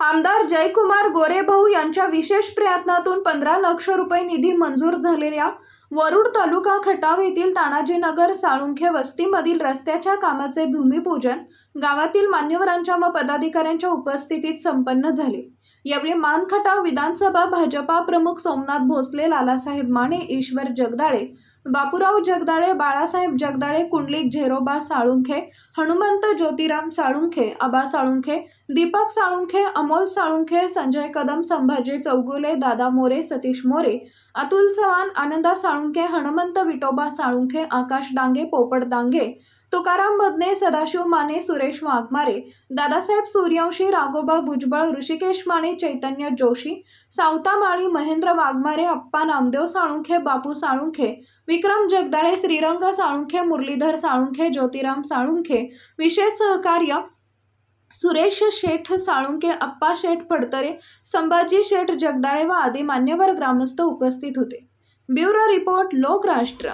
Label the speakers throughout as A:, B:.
A: आमदार जयकुमार गोरेभाऊ यांच्या विशेष प्रयत्नातून पंधरा लक्ष रुपये निधी मंजूर झालेल्या वरुड तालुका खटाव येथील तानाजीनगर साळुंखे वस्तीमधील रस्त्याच्या कामाचे भूमिपूजन गावातील मान्यवरांच्या व पदाधिकाऱ्यांच्या उपस्थितीत संपन्न झाले. यावेळी मानखटाव विधानसभा भाजपा प्रमुख सोमनाथ भोसले लालासाहेब माने ईश्वर जगदाळे बापूराव जगदाळे बाळासाहेब जगदाळे कुंडलिक झेरोबा साळुंखे हनुमंत ज्योतिराम साळुंखे आबा साळुंखे दीपक साळुंखे अमोल साळुंखे संजय कदम संभाजी चौगुले दादा मोरे सतीश मोरे अतुल चव्हाण आनंदा साळुंखे हनुमंत विटोबा साळुंखे आकाश डांगे पोपट डांगे तुकाराम बदने सदाशिव माने सुरेश वाघमारे दादासाहेब सूर्यवंशी राघोबा भुजबळ ऋषिकेश माने चैतन्य जोशी सावता माळी महेंद्र वाघमारे अप्पा नामदेव साळुंखे बापू साळुंखे विक्रम जगदाळे श्रीरंग साळुंखे मुरलीधर साळुंखे ज्योतिराम साळुंखे विशेष सहकार्य सुरेश शेठ साळुंके अप्पा शेठ फडतरे संभाजी शेठ जगदाळे व आदी मान्यवर ग्रामस्थ उपस्थित होते. Bureau report Lokrashtra.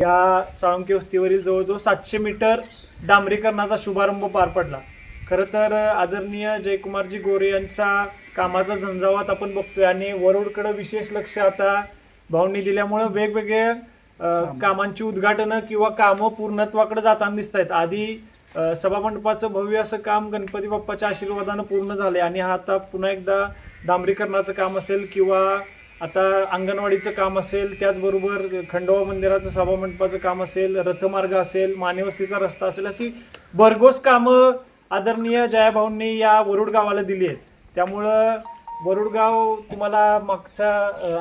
B: या साळुंकी वस्तीवरील जवळजवळ सातशे मीटर डांबरीकरणाचा शुभारंभ पार पडला. खरं तर आदरणीय जयकुमारजी गोरे यांचा कामाचा झंझावात आपण बघतोय आणि वरोडकडं विशेष लक्ष आता भावनी दिल्यामुळं वेगवेगळे कामांची उद्घाटनं किंवा कामं पूर्णत्वाकडे जाताना दिसत आहेत आधी सभामंडपाचं भव्य असं काम गणपती बाप्पाच्या आशीर्वादानं पूर्ण झाले आणि हा आता पुन्हा एकदा डांबरीकरणाचं काम असेल किंवा आता अंगणवाडीचं काम असेल त्याचबरोबर खंडोबा मंदिराचं सभामंडपाचं काम असेल रथमार्ग असेल मानेवस्तीचा रस्ता असेल अशी भरघोस कामं आदरणीय जयाभाऊंनी या वरुड गावाला दिली आहेत. त्यामुळं वरुडगाव तुम्हाला मागचा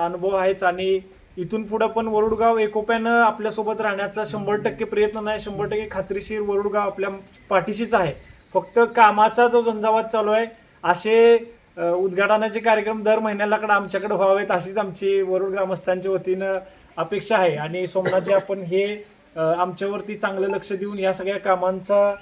B: अनुभव आहेच आणि इथून पुढं पण वरुडगाव एकोप्यानं आपल्यासोबत राहण्याचा शंभर टक्के प्रयत्न नाही शंभर टक्के खात्रीशीर वरुडगाव आपल्या पाठीशीच आहे. फक्त कामाचा जो झंझावात चालू आहे असे उद्घाटनाचे कार्यक्रम दर महिन्यालाकडे आमच्याकडे व्हावेत अशीच आमची वरुड ग्रामस्थांच्या वतीनं अपेक्षा आहे. आणि सोमनाथजी आपण हे आमच्यावरती चांगलं लक्ष देऊन या सगळ्या कामांचा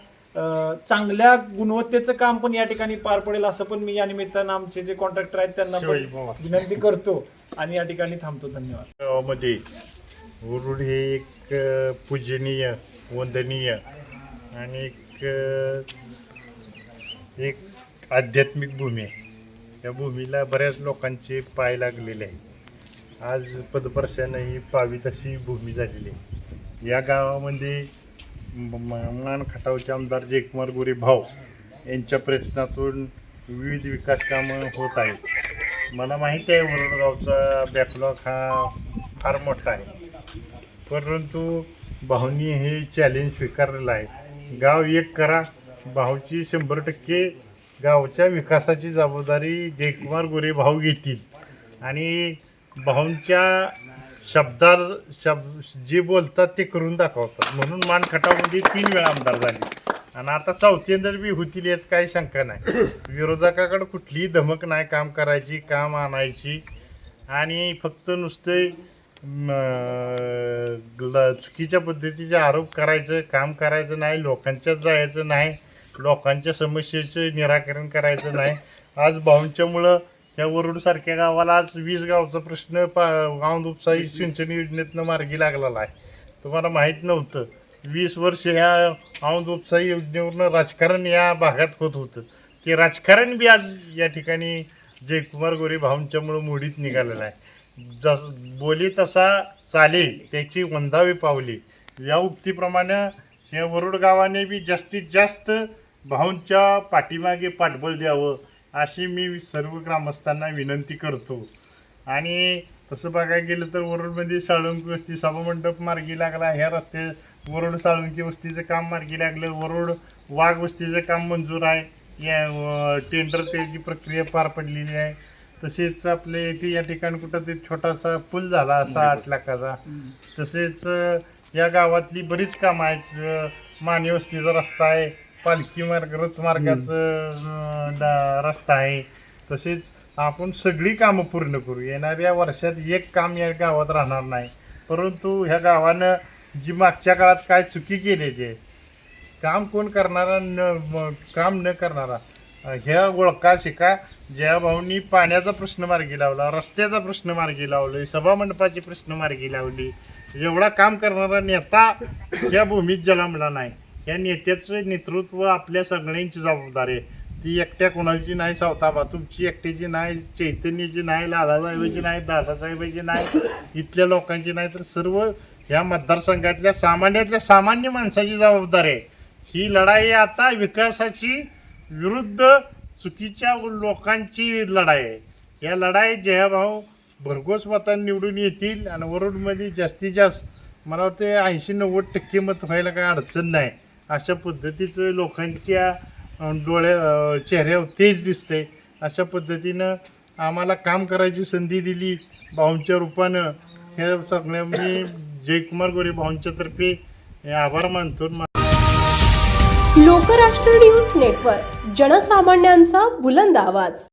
B: चांगल्या गुणवत्तेचं काम पण या ठिकाणी पार पडेल असं पण मी या निमित्तानं आमचे जे कॉन्ट्रॅक्टर आहेत त्यांना पण विनंती करतो आणि या ठिकाणी थांबतो. धन्यवाद.
C: गावामध्ये वरुड हे एक पूजनीय वंदनीय आणि एक एक आध्यात्मिक भूमी आहे. या भूमीला बऱ्याच लोकांचे पाय लागलेले आहे आज पदपर्शानं ही पावीत भूमी झालेली आहे. या गावामध्ये मान खटावचे आमदार जयकुमार गोरे भाऊ यांच्या प्रयत्नातून विविध विकास कामं होत आहेत. मला माहीत आहे वरोडगावचा बॅकलॉग हा फार मोठा आहे. परंतु भाऊनी हे चॅलेंज स्वीकारलेलं आहे. गाव एक करा भाऊची शंभर टक्के गावच्या विकासाची जबाबदारी जयकुमार गोरे भाऊ घेतील. आणि भाऊंच्या शब्दार शब्द जे बोलतात ते करून दाखवतात. म्हणून मानखटावमध्ये तीन वेळा आमदार झाले. आणि आता चौथ्यांदर बी होतील यात काही शंका नाही. विरोधकाकडे कुठलीही धमक नाही काम करायची काम आणायची. आणि फक्त नुसते चुकीच्या पद्धतीचे आरोप करायचं काम करायचं नाही लोकांच्याच जायचं नाही. लोकांच्या समस्येचं निराकरण करायचं नाही. आज भाऊंच्यामुळं या वरुडसारख्या गावाला आज वीस गावचा प्रश्न पा गाव उपसाई सिंचन योजनेतनं मार्गी लागलेला आहे. तुम्हाला माहीत नव्हतं. वीस वर्ष ह्या औंध उपसाई योजनेवरनं राजकारण या भागात होत होतं. ते राजकारण बी आज या ठिकाणी जयकुमार गोरे भाऊंच्यामुळं मोडीत निघालेलं आहे. जस बोली तसा चाले त्याची वंधावी पावली. या उक्तीप्रमाणे या वरुड गावाने बी जास्तीत जास्त भाऊंच्या पाठीमागे पाठबळ द्यावं अशी मी सर्व ग्रामस्थांना विनंती करतो. आणि तसं बघायला गेलं तर वरुडमध्ये साळुंकी वस्ती सभामंडप मार्गी लागला ह्या रस्ते वरुड साळुंकी वस्तीचं काम मार्गी लागलं वरुड वाघ वस्तीचं काम मंजूर आहे. या टेंडर त्याची प्रक्रिया पार पडलेली आहे. तसेच आपले इथे या ठिकाणी कुठं ते छोटासा पूल झाला असा आठ लाखाचा. तसेच या गावातली बरीच कामं आहेत माने वस्तीचा रस्ता आहे. पालखी मार्ग रथमार्गाचं डा- रस्ता आहे. तसेच आपण सगळी कामं पूर्ण करू. येणाऱ्या वर्षात एक काम या गावात राहणार नाही. परंतु ह्या गावानं जी मागच्या काळात काय चुकी केलेली आहे काम कोण करणारा न काम न करणारा ह्या ओळखा शिका. ज्या भाऊनी पाण्याचा प्रश्न मार्गी लावला रस्त्याचा प्रश्न मार्गी लावले सभामंडपाचे प्रश्न मार्गी लावली एवढा काम करणारा नेता या भूमीत जन्मला नाही. या नेत्याचं नेतृत्व आपल्या सगळ्यांची जबाबदारी आहे. ती एकट्या कोणाची नाही सावताबा. तुमची एकट्याची नाही चैतन्याची नाही लालासाहेबाची नाही दादासाहेबाची नाही इथल्या लोकांची नाही. तर सर्व या मतदारसंघातल्या सामान्यातल्या सामान्य माणसाची जबाबदारी आहे. ही लढाई आता विकासाची विरुद्ध चुकीच्या लोकांची लढाई आहे. या लढाईत जयाभाऊ भरघोस मतांनी निवडून येतील आणि वरुडमध्ये जास्तीत जास्त मला वाटते ऐंशी नव्वद टक्के मत व्हायला काही अडचण नाही. अशा पद्धतीचं लोकांच्या डोळ्या चेहऱ्यावर तेज दिसते अशा पद्धतीनं आम्हाला काम करायची संधी दिली भाऊंच्या रूपानं. हे सगळ्या मी जयकुमार गोरे भाऊंच्या तर्फे हे आभार मानतो.
D: लोकराष्ट्र न्यूज नेटवर्क जनसामान्यांचा बुलंद आवाज.